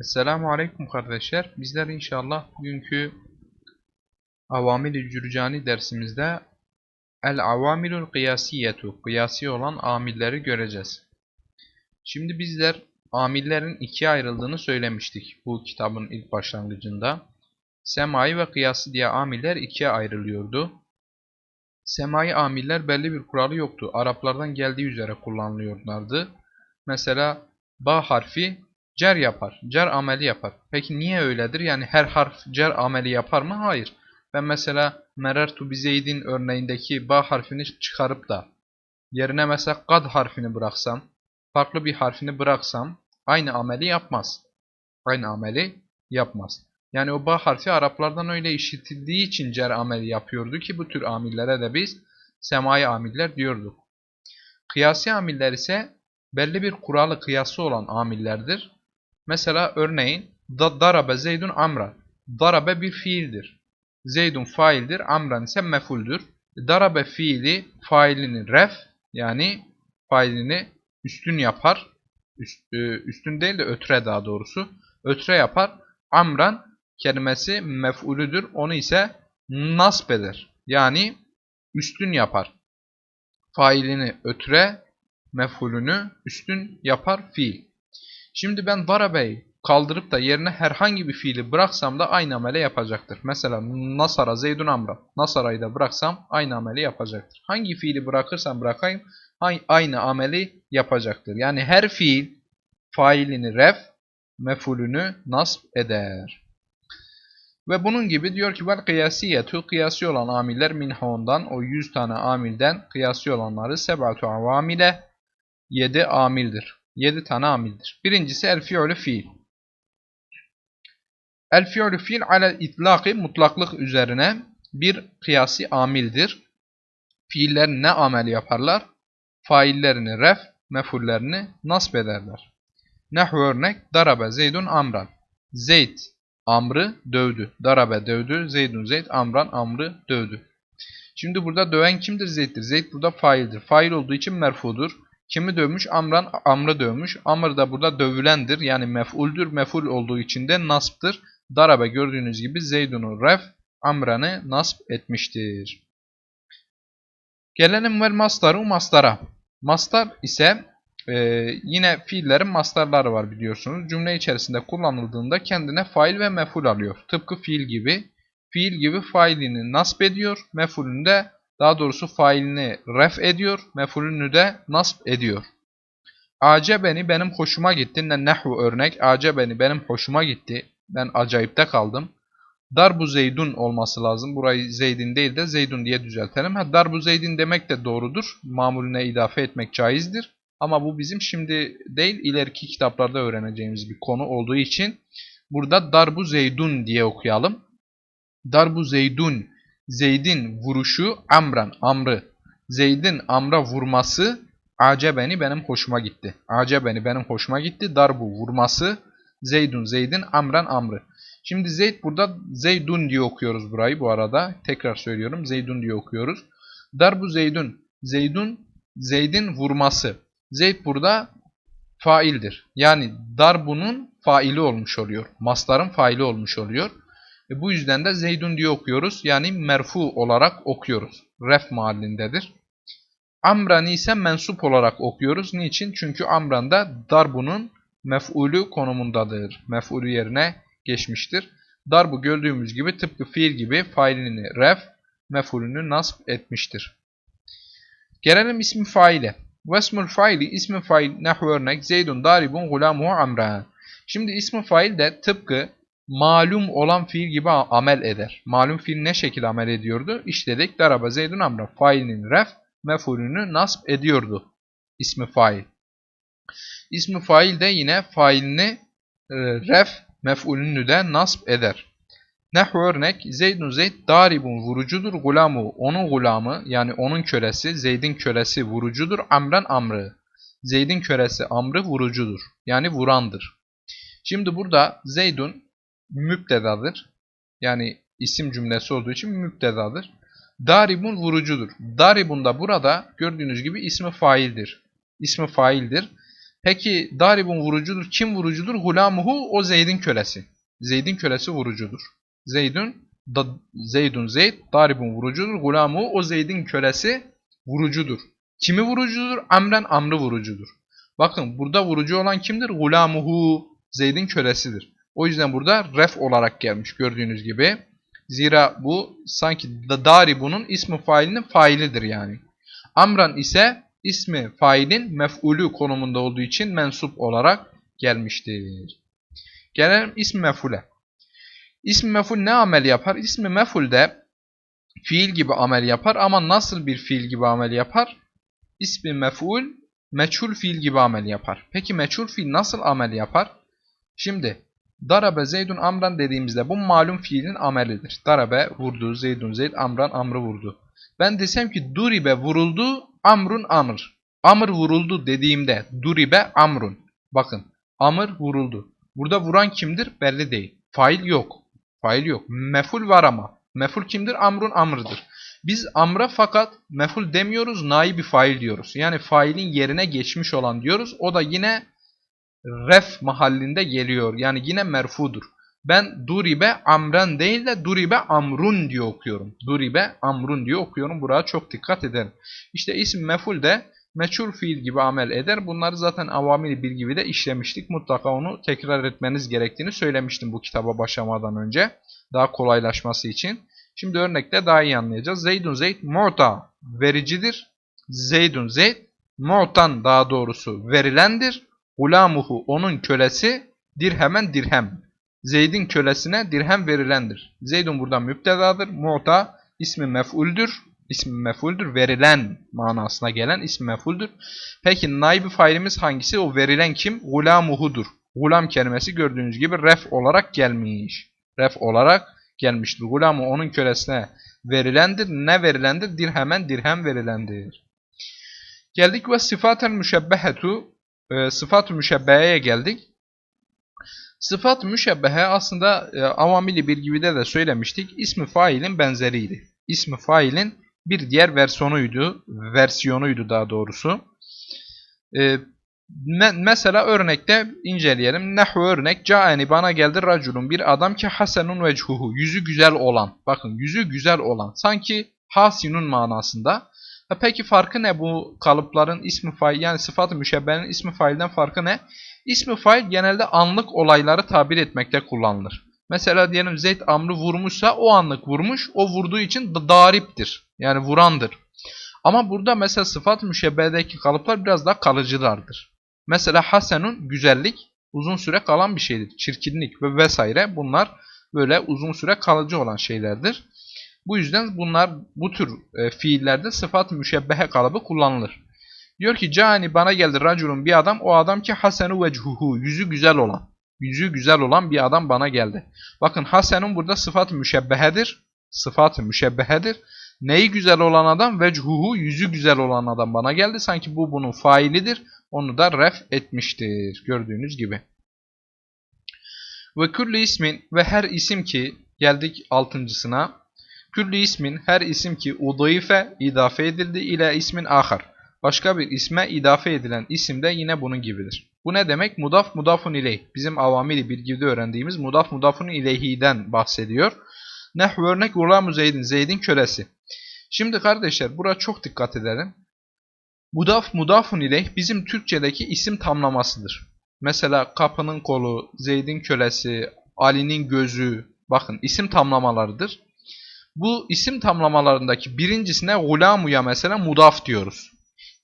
Esselamu Aleyküm kardeşler. Bizler inşallah bugünkü Avamil-i Cürcani dersimizde El-Avamilul Kıyasiyetu, kıyasi olan amilleri göreceğiz. Şimdi bizler amillerin ikiye ayrıldığını söylemiştik bu kitabın ilk başlangıcında. Semai ve kıyasi diye amiller ikiye ayrılıyordu. Semai amiller belli bir kuralı yoktu. Araplardan geldiği üzere kullanılıyorlardı. Mesela ba harfi cer yapar. Cer ameli yapar. Peki niye öyledir? Yani her harf cer ameli yapar mı? Hayır. Ben mesela merertu bizeydin örneğindeki ba harfini çıkarıp da yerine mesela kad harfini bıraksam, farklı bir harfini bıraksam aynı ameli yapmaz. Aynı ameli yapmaz. Yani o ba harfi Araplardan öyle işitildiği için cer ameli yapıyordu ki bu tür amillere de biz semai amiller diyorduk. Kıyasi amiller ise belli bir kuralı kıyası olan amillerdir. Mesela örneğin da darabe zeydun amra. Darabe bir fiildir. Zeydun faildir, amran ise mefuldür. Darabe fiili failini ref yani failini üstün yapar. Üst, üstün değil de ötre daha doğrusu. Ötre yapar. Amran kelimesi mef'ulüdür. Onu ise nasb eder. Yani üstün yapar. Failini ötre, mef'ulünü üstün yapar fiil. Şimdi ben darabeyi kaldırıp da yerine herhangi bir fiili bıraksam da aynı ameli yapacaktır. Mesela nasara zeydun amra. Nasarayı da bıraksam aynı ameli yapacaktır. Hangi fiili bırakırsam bırakayım aynı ameli yapacaktır. Yani her fiil failini ref, mefulünü nasb eder. Ve bunun gibi diyor ki vel kıyasiyetu kıyasi olan amiller minhondan o 100 tane amilden kıyasi olanları sebatu avamile 7 amildir. 7 tane amildir. Birincisi el fi'lü fiil. El fi'lü fiil ale itlaki mutlaklık üzerine bir kıyasi amildir. Fiiller ne amel yaparlar? Faillerini ref, mefullerini nasb ederler. Nehu örnek darabe zeydun amran. Zeyd amrı dövdü. Darabe dövdü. Zeydun zeyd amran amrı dövdü. Şimdi burada döven kimdir? Zeyd'dir. Zeyd burada faildir. Fail olduğu için merfudur. Kimi dövmüş? Amran Amr'ı dövmüş. Amr da burada dövülendir. Yani mef'uldür. Mef'ul olduğu için de nasb'tır. Darabe gördüğünüz gibi Zeydun'u ref, Amran'ı nasb etmiştir. Gelelim vel mastarı mastara. Mastar ise e, yine fiillerin mastarları var biliyorsunuz. Cümle içerisinde kullanıldığında kendine fail ve mef'ul alıyor. Tıpkı fiil gibi. Fiil gibi failini nasb ediyor. Mef'ulünü de daha doğrusu failini ref ediyor, mefulünü de nasb ediyor. Acebeni benim hoşuma gitti. Ne nehvu örnek. Acebeni benim hoşuma gitti. Ben acayipte kaldım. Darbu zeydun olması lazım. Burayı zeydin değil de zeydun diye düzeltelim. Ha, darbu zeydin demek de doğrudur. Mamulüne idafe etmek caizdir. Ama bu bizim şimdi değil ileriki kitaplarda öğreneceğimiz bir konu olduğu için burada darbu zeydun diye okuyalım. Darbu zeydun Zeyd'in vuruşu Amran, Amr'ı. Zeyd'in Amr'a vurması acebeni benim hoşuma gitti. Acebeni benim hoşuma gitti. Darbu vurması Zeydun, Zeyd'in Amran, Amr'ı. Şimdi Zeyd burada Zeydun diye okuyoruz burayı bu arada. Tekrar söylüyorum Zeydun diye okuyoruz. Darbu Zeydun, Zeydun, Zeyd'in vurması. Zeyd burada faildir. Yani darbunun faili olmuş oluyor. Masların faili olmuş oluyor. E bu yüzden de Zeydun diye okuyoruz. Yani merfu olarak okuyoruz. Ref mahallindedir. Amran ise mensup olarak okuyoruz. Niçin? Çünkü Amran da darbunun mef'ulü konumundadır. Mef'ulü yerine geçmiştir. Darbu gördüğümüz gibi tıpkı fiil gibi failini ref, mef'ulünü nasb etmiştir. Gelelim ismi faile. Vesmul faili ismi fail nehu örnek Zeydun daribun gulamuhu amran. Şimdi ismi fail de tıpkı malum olan fiil gibi amel eder. Malum fiil ne şekilde amel ediyordu? İşledik. Daraba zeydun amra. Failinin ref, mefulünü nasb ediyordu. İsmi fail. İsmi fail de yine failini e, ref, mef'ulünü de nasb eder. Nehu örnek Zeydun Zeyd daribun vurucudur gulamu. Onun gulamı yani onun kölesi Zeyd'in kölesi vurucudur. Amran amrı. Zeyd'in kölesi amrı vurucudur. Yani vurandır. Şimdi burada Zeydun müptedadır. Yani isim cümlesi olduğu için müptedadır. Daribun vurucudur. Daribun da burada gördüğünüz gibi ismi faildir. İsmi faildir. Peki daribun vurucudur. Kim vurucudur? Gulamuhu o Zeyd'in kölesi. Zeyd'in kölesi vurucudur. Zeydun da, Zeydun Zeyd daribun vurucudur. Gulamuhu o Zeyd'in kölesi vurucudur. Kimi vurucudur? Amren amrı vurucudur. Bakın burada vurucu olan kimdir? Gulamuhu Zeyd'in kölesidir. O yüzden burada ref olarak gelmiş gördüğünüz gibi. Zira bu sanki da daribunun ismi failinin failidir yani. Amran ise ismi failin mef'ulü konumunda olduğu için mensup olarak gelmiştir. Gelelim ismi mef'ule. İsmi mef'ul ne amel yapar? İsmi mef'ul de fiil gibi amel yapar ama nasıl bir fiil gibi amel yapar? İsmi mef'ul meçhul fiil gibi amel yapar. Peki meçhul fiil nasıl amel yapar? Şimdi Darabe Zeydun Amran dediğimizde bu malum fiilin amelidir. Darabe vurdu, Zeydun Zeyd, Amran Amr'ı vurdu. Ben desem ki Duribe vuruldu, Amrun Amr. Amr vuruldu dediğimde Duribe Amrun. Bakın Amr vuruldu. Burada vuran kimdir? Belli değil. Fail yok. Fail yok. Meful var ama. Meful kimdir? Amrun Amr'dır. Biz Amr'a fakat meful demiyoruz, naibi fail diyoruz. Yani failin yerine geçmiş olan diyoruz. O da yine ref mahallinde geliyor. Yani yine merfudur. Ben duribe amren değil de duribe amrun diye okuyorum. Duribe amrun diye okuyorum. Buraya çok dikkat edelim. İşte isim meful de meçhul fiil gibi amel eder. Bunları zaten avamili bir gibi de işlemiştik. Mutlaka onu tekrar etmeniz gerektiğini söylemiştim bu kitaba başlamadan önce. Daha kolaylaşması için. Şimdi örnekte daha iyi anlayacağız. Zeydun Zeyd mu'ta vericidir. Zeydun Zeyd mu'tan daha doğrusu verilendir. Gulamuhu onun kölesi dirhemen dirhem. Zeyd'in kölesine dirhem verilendir. Zeydun burada müptedadır. Mu'ta ismi mef'uldür. İsmi mef'uldür. Verilen manasına gelen ismi mef'uldür. Peki naibi failimiz hangisi? O verilen kim? Gulamuhudur. Gulam kelimesi gördüğünüz gibi ref olarak gelmiş. Ref olarak gelmiştir. Gulamu onun kölesine verilendir. Ne verilendir? Dirhemen dirhem verilendir. Geldik ve sıfaten müşebbehetu e, sıfat-ı müşebbeheye geldik. Sıfat müşebbehe aslında e, avamili bir gibi de söylemiştik. İsmi failin benzeriydi. İsmi failin bir diğer versiyonuydu. Versiyonuydu daha doğrusu. E, me mesela örnekte inceleyelim. Nehvu örnek. Caeni bana geldi raculun bir adam ki hasenun vechuhu. Yüzü güzel olan. Bakın yüzü güzel olan. Sanki hasinun manasında. Peki farkı ne bu kalıpların ismi fail yani sıfat-ı müşebbehenin ismi failden farkı ne? İsmi fail genelde anlık olayları tabir etmekte kullanılır. Mesela diyelim Zeyd Amr'ı vurmuşsa o anlık vurmuş, o vurduğu için da dariptir. Yani vurandır. Ama burada mesela sıfat-ı müşebbehedeki kalıplar biraz daha kalıcılardır. Mesela Hasen'un güzellik uzun süre kalan bir şeydir. Çirkinlik ve vesaire bunlar böyle uzun süre kalıcı olan şeylerdir. Bu yüzden bunlar bu tür e, fiillerde sıfat müşebbehe kalıbı kullanılır. Diyor ki cani bana geldi raculun bir adam o adam ki hasenu vechuhu yüzü güzel olan. Yüzü güzel olan bir adam bana geldi. Bakın hasenun burada sıfat müşebbehedir. Sıfat müşebbehedir. Neyi güzel olan adam? Vechuhu yüzü güzel olan adam bana geldi. Sanki bu bunun failidir. Onu da ref etmiştir. Gördüğünüz gibi. Ve kulli ismin ve her isim ki geldik altıncısına. Külli ismin her isim ki udayfe idafe edildi ile ismin ahar. Başka bir isme idafe edilen isim de yine bunun gibidir. Bu ne demek? Mudaf mudafun ileyh. Bizim avamili bilgide öğrendiğimiz mudaf mudafun ileyhiden bahsediyor. Nehv örnek Ulamu Zeyd'in, Zeyd'in kölesi. Şimdi kardeşler bura çok dikkat edelim. Mudaf mudafun ileyh bizim Türkçedeki isim tamlamasıdır. Mesela kapının kolu, Zeyd'in kölesi, Ali'nin gözü. Bakın isim tamlamalarıdır. Bu isim tamlamalarındaki birincisine gulamuya mesela mudaf diyoruz.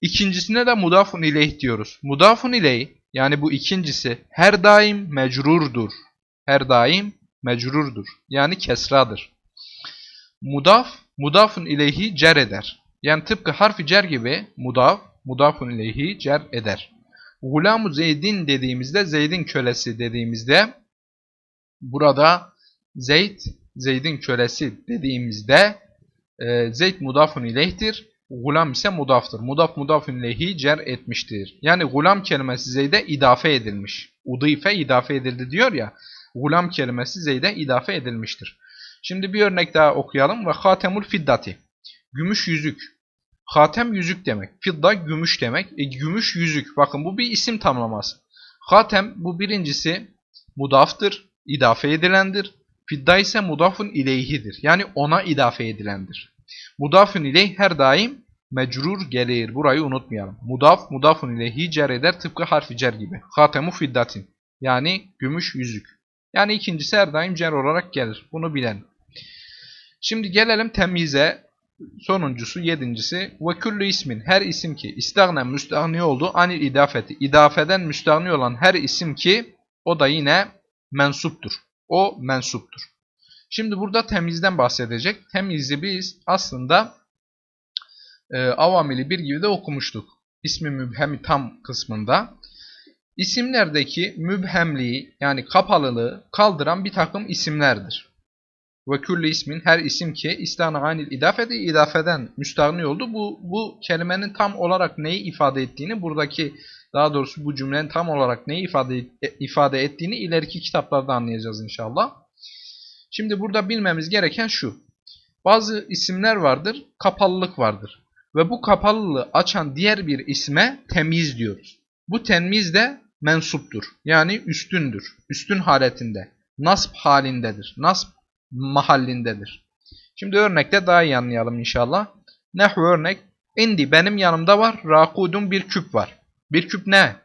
İkincisine de mudafun ileyh diyoruz. Mudafun ileyh yani bu ikincisi her daim mecrurdur. Her daim mecrurdur. Yani kesradır. Mudaf, mudafun ileyhi cer eder. Yani tıpkı harfi cer gibi mudaf, mudafun ileyhi cer eder. Gulamu Zeydin dediğimizde, Zeyd'in kölesi dediğimizde burada Zeyd Zeyd'in kölesi dediğimizde e, Zeyd mudafun ileyhtir. Gulam ise mudaftır. Mudaf mudafun ileyhi cer etmiştir. Yani gulam kelimesi Zeyd'e idafe edilmiş. Udife idafe edildi diyor ya. Gulam kelimesi Zeyd'e idafe edilmiştir. Şimdi bir örnek daha okuyalım. Ve hatemul fiddati. Gümüş yüzük. Hatem yüzük demek. Fidda gümüş demek. E, gümüş yüzük. Bakın bu bir isim tamlaması. Hatem bu birincisi mudaftır. idafe edilendir. Fidda ise mudafun ileyhidir. Yani ona idafe edilendir. Mudafun ileyh her daim mecrur gelir. Burayı unutmayalım. Mudaf, mudafun ileyhi cer eder tıpkı harfi cer gibi. Hatemu fiddatin. Yani gümüş yüzük. Yani ikincisi her daim cer olarak gelir. Bunu bilen. Şimdi gelelim temize. Sonuncusu, yedincisi. Ve küllü ismin. Her isim ki istagnen müstahni oldu. Anil idafeti. İdafeden müstahni olan her isim ki o da yine mensuptur. O mensuptur. Şimdi burada temizden bahsedecek. Temizi biz aslında e, avamili bir gibi de okumuştuk. İsmi mübhemi tam kısmında. İsimlerdeki mübhemliği yani kapalılığı kaldıran bir takım isimlerdir. Ve küllü ismin her isim ki istana anil idafeti idafeden müstahni oldu. Bu, bu kelimenin tam olarak neyi ifade ettiğini buradaki daha doğrusu bu cümlenin tam olarak neyi ifade, ifade ettiğini ileriki kitaplarda anlayacağız inşallah. Şimdi burada bilmemiz gereken şu. Bazı isimler vardır, kapalılık vardır. Ve bu kapalılığı açan diğer bir isme temiz diyoruz. Bu temiz de mensuptur. Yani üstündür. Üstün haletinde. Nasb halindedir. Nasb mahallindedir. Şimdi örnekte daha iyi anlayalım inşallah. Nehv örnek. Indi benim yanımda var. Rakudun bir küp var. Bir küp ne?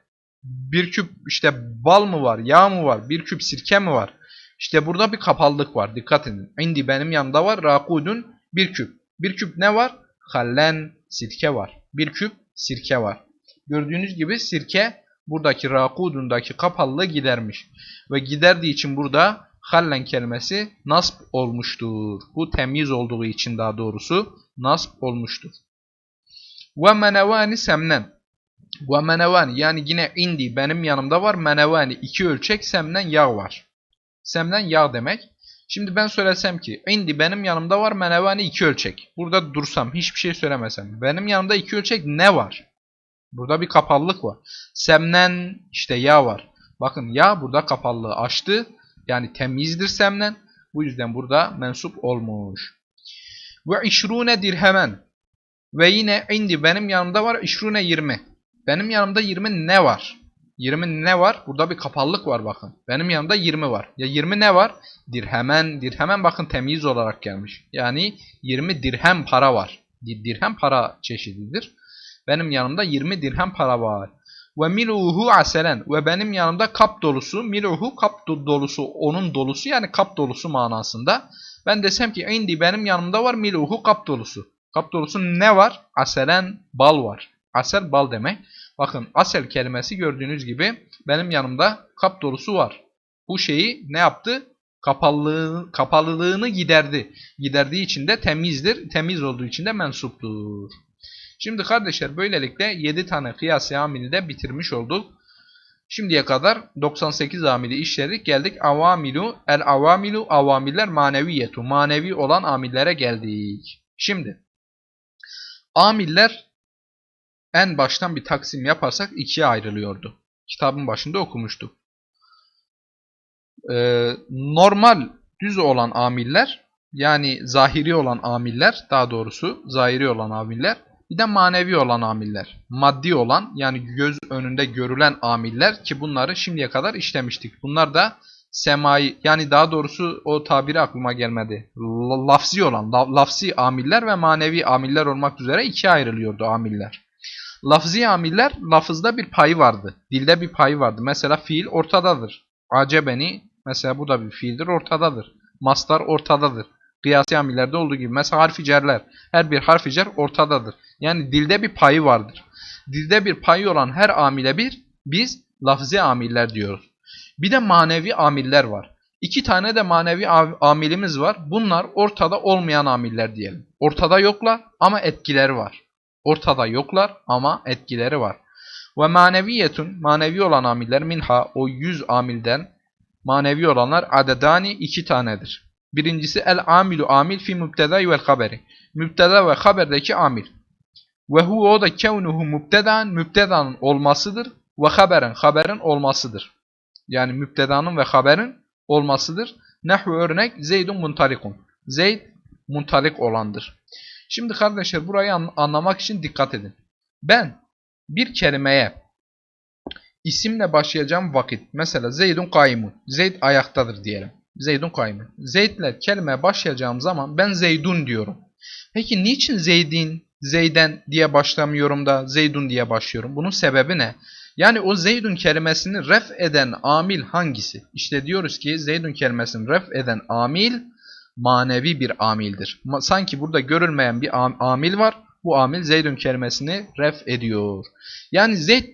Bir küp işte bal mı var? Yağ mı var? Bir küp sirke mi var? İşte burada bir kapallık var. Dikkat edin. Indi benim yanımda var. Rakudun bir küp. Bir küp ne var? Hallen sirke var. Bir küp sirke var. Gördüğünüz gibi sirke buradaki rakudundaki kapalılığı gidermiş. Ve giderdiği için burada hallen kelimesi nasb olmuştur. Bu temiz olduğu için daha doğrusu nasb olmuştur. Ve menevani semnen. Ve menevani yani yine indi benim yanımda var. Menevani iki ölçek semnen yağ var. Semnen yağ demek. Şimdi ben söylesem ki indi benim yanımda var menevani iki ölçek. Burada dursam hiçbir şey söylemesem. Benim yanımda iki ölçek ne var? Burada bir kapalılık var. Semnen işte yağ var. Bakın yağ burada kapalılığı açtı. Yani temizdir semnen. Bu yüzden burada mensup olmuş. Ve işrune dirhemen. Ve yine indi benim yanımda var işrune 20. Benim yanımda 20 ne var? 20 ne var? Burada bir kapallık var bakın. Benim yanımda 20 var. Ya 20 ne var? Dirhemen. Dirhemen bakın temiz olarak gelmiş. Yani 20 dirhem para var. Dirhem para çeşididir. Benim yanımda 20 dirhem para var. Ve miluhu aselen. Ve benim yanımda kap dolusu. Miluhu kap dolusu. Onun dolusu yani kap dolusu manasında. Ben desem ki indi benim yanımda var miluhu kap dolusu. Kap dolusu ne var? Aselen bal var. Asel bal demek. Bakın asel kelimesi gördüğünüz gibi benim yanımda kap dolusu var. Bu şeyi ne yaptı? Kapalılığı, kapalılığını giderdi. Giderdiği için de temizdir. Temiz olduğu için de mensuptur. Şimdi kardeşler böylelikle 7 tane kıyasi amili de bitirmiş olduk. Şimdiye kadar 98 amili işledik. Geldik avamilu, el avamilu, avamiller maneviyetu. Manevi olan amillere geldik. Şimdi amiller en baştan bir taksim yaparsak ikiye ayrılıyordu. Kitabın başında okumuştuk. Ee, normal düz olan amiller yani zahiri olan amiller daha doğrusu zahiri olan amiller bir de manevi olan amiller. Maddi olan yani göz önünde görülen amiller ki bunları şimdiye kadar işlemiştik. Bunlar da semai yani daha doğrusu o tabiri aklıma gelmedi. Lafzi olan, lafzi amiller ve manevi amiller olmak üzere ikiye ayrılıyordu amiller. Lafzi amiller lafızda bir payı vardı. Dilde bir payı vardı. Mesela fiil ortadadır. Acebeni mesela bu da bir fiildir ortadadır. Mastar ortadadır. Kıyasi amillerde olduğu gibi. Mesela harfi cerler. Her bir harfi cer ortadadır. Yani dilde bir payı vardır. Dilde bir payı olan her amile bir biz lafzi amiller diyoruz. Bir de manevi amiller var. İki tane de manevi amilimiz var. Bunlar ortada olmayan amiller diyelim. Ortada yoklar ama etkileri var. Ortada yoklar ama etkileri var. Ve maneviyetun manevi olan amiller minha o yüz amilden manevi olanlar adedani iki tanedir. Birincisi el amilu amil fi mübteda vel haberi. Mübteda ve haberdeki amil. Ve hu o da kevnuhu mübtedan mübtedanın olmasıdır ve haberen haberin olmasıdır. Yani mübtedanın ve haberin olmasıdır. Nehvu örnek Zeydun muntalikun. Zeyd muntalik olandır. Şimdi kardeşler burayı an- anlamak için dikkat edin. Ben bir kelimeye isimle başlayacağım vakit mesela Zeydun kaymun. Zeyd ayaktadır diyelim. Zeydun kaymun. Zeydle kelimeye başlayacağım zaman ben Zeydun diyorum. Peki niçin Zeydin, Zeyden diye başlamıyorum da Zeydun diye başlıyorum? Bunun sebebi ne? Yani o Zeydun kelimesini ref eden amil hangisi? İşte diyoruz ki Zeydun kelimesini ref eden amil manevi bir amildir. Sanki burada görülmeyen bir am- amil var. Bu amil Zeydun kelimesini ref ediyor. Yani Zeyd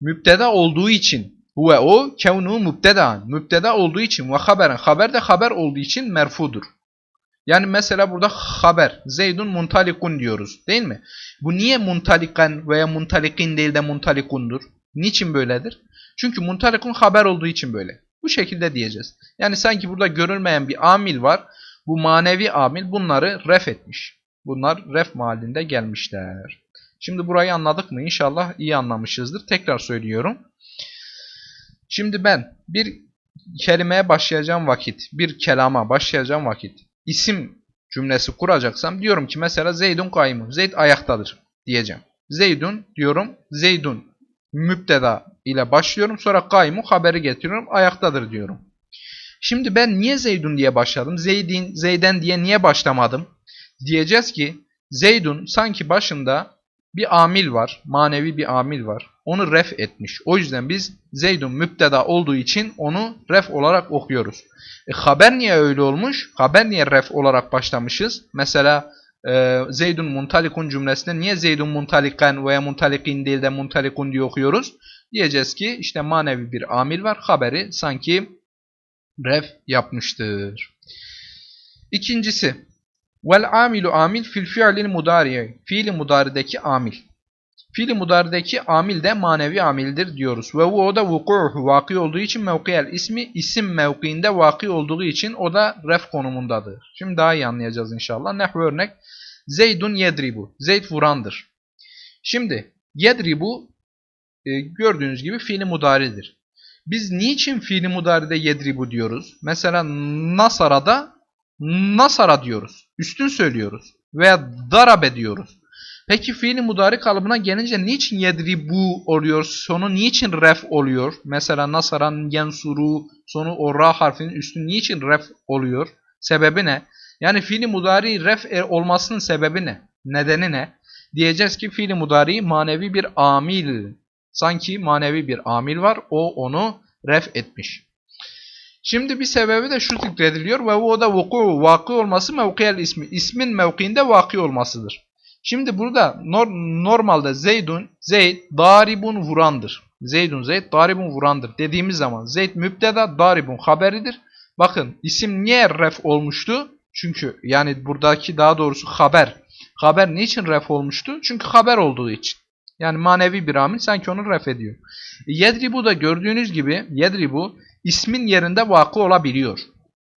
müpteda olduğu için huve o kevnu müpteda. Müpteda olduğu için ve haberen. Haber de haber olduğu için merfudur. Yani mesela burada haber. Zeydun muntalikun diyoruz. Değil mi? Bu niye muntalikan veya muntalikin değil de muntalikundur? Niçin böyledir? Çünkü muntalikun haber olduğu için böyle. Bu şekilde diyeceğiz. Yani sanki burada görülmeyen bir amil var. Bu manevi amil bunları ref etmiş. Bunlar ref mahallinde gelmişler. Şimdi burayı anladık mı? İnşallah iyi anlamışızdır. Tekrar söylüyorum. Şimdi ben bir kelimeye başlayacağım vakit, bir kelama başlayacağım vakit isim cümlesi kuracaksam diyorum ki mesela Zeydun kaymun. Zeyd ayaktadır diyeceğim. Zeydun diyorum. Zeydun müpteda ile başlıyorum. Sonra kaymu haberi getiriyorum. Ayaktadır diyorum. Şimdi ben niye Zeydun diye başladım? Zeydin, Zeyden diye niye başlamadım? Diyeceğiz ki Zeydun sanki başında bir amil var. Manevi bir amil var. Onu ref etmiş. O yüzden biz Zeydun müpteda olduğu için onu ref olarak okuyoruz. E, haber niye öyle olmuş? Haber niye ref olarak başlamışız? Mesela e, Zeydun muntalikun cümlesinde niye Zeydun muntalikan veya muntalikin değil de muntalikun diye okuyoruz? Diyeceğiz ki işte manevi bir amil var. Haberi sanki ref yapmıştır. İkincisi vel amilu amil fil fi'lil mudari. Fiili mudarideki amil. Fiili mudarideki amil de manevi amildir diyoruz. Ve o da vuku'u vaki olduğu için mevkiyel ismi isim mevkiinde vaki olduğu için o da ref konumundadır. Şimdi daha iyi anlayacağız inşallah. Nehv örnek. Zeydun yedribu. Zeyd vurandır. Şimdi yedribu e, gördüğünüz gibi fiili mudaridir. Biz niçin fiili mudaride yedribu diyoruz? Mesela nasarada nasara diyoruz. Üstün söylüyoruz. Veya darabe diyoruz. Peki fiili mudari kalıbına gelince niçin yedribu oluyor? Sonu niçin ref oluyor? Mesela nasaran yensuru sonu o ra harfinin üstü niçin ref oluyor? Sebebi ne? Yani fiili mudari ref e- olmasının sebebi ne? Nedeni ne? Diyeceğiz ki fiili mudari manevi bir amil. Sanki manevi bir amil var. O onu ref etmiş. Şimdi bir sebebi de şu zikrediliyor ve o da vuku, vakı olması mevkiyel ismi. İsmin mevkiinde vakı olmasıdır. Şimdi burada nor normalde Zeydun, Zeyd daribun vurandır. Zeydun, Zeyd daribun vurandır dediğimiz zaman Zeyd müpteda, daribun haberidir. Bakın isim niye ref olmuştu? Çünkü yani buradaki daha doğrusu haber. Haber niçin ref olmuştu? Çünkü haber olduğu için. Yani manevi bir amil sanki onu ref ediyor. Yedribu da gördüğünüz gibi Yedribu ismin yerinde vakı olabiliyor.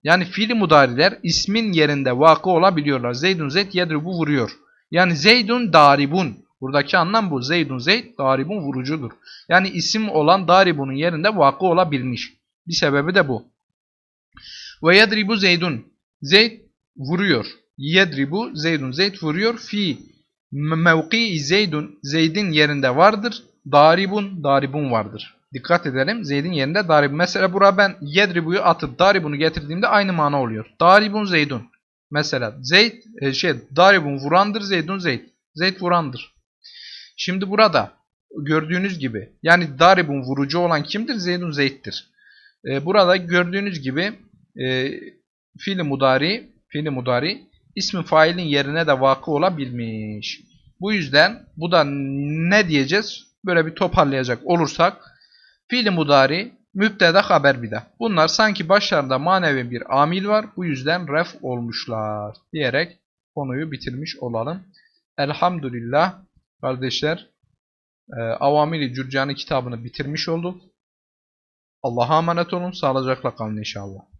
Yani fiili mudariler ismin yerinde vakı olabiliyorlar. Zeydun Zeyd Yedribu vuruyor. Yani Zeydun daribun. Buradaki anlam bu. Zeydun Zeyd daribun vurucudur. Yani isim olan daribunun yerinde vakı olabilmiş. Bir sebebi de bu. Ve yedribu Zeydun. Zeyd vuruyor. Yedribu Zeydun. Zeyd vuruyor. Fi mevki Zeydun. Zeyd'in yerinde vardır. Daribun. Daribun vardır. Dikkat edelim. Zeyd'in yerinde daribun. Mesela buraya ben yedribu'yu atıp daribunu getirdiğimde aynı mana oluyor. Daribun Zeydun. Mesela Zeyd e, şey daribun vurandır Zeydun Zeyd. Zeyd vurandır. Şimdi burada gördüğünüz gibi yani daribun vurucu olan kimdir? Zeydun Zeyd'dir. E, burada gördüğünüz gibi e, mudari fiili mudari ismin failin yerine de vakı olabilmiş. Bu yüzden bu da ne diyeceğiz? Böyle bir toparlayacak olursak fiili mudari müpteda haber bir de. Bunlar sanki başlarında manevi bir amil var. Bu yüzden ref olmuşlar diyerek konuyu bitirmiş olalım. Elhamdülillah kardeşler e, Avamili Cürcani kitabını bitirmiş olduk. Allah'a emanet olun. Sağlıcakla kalın inşallah.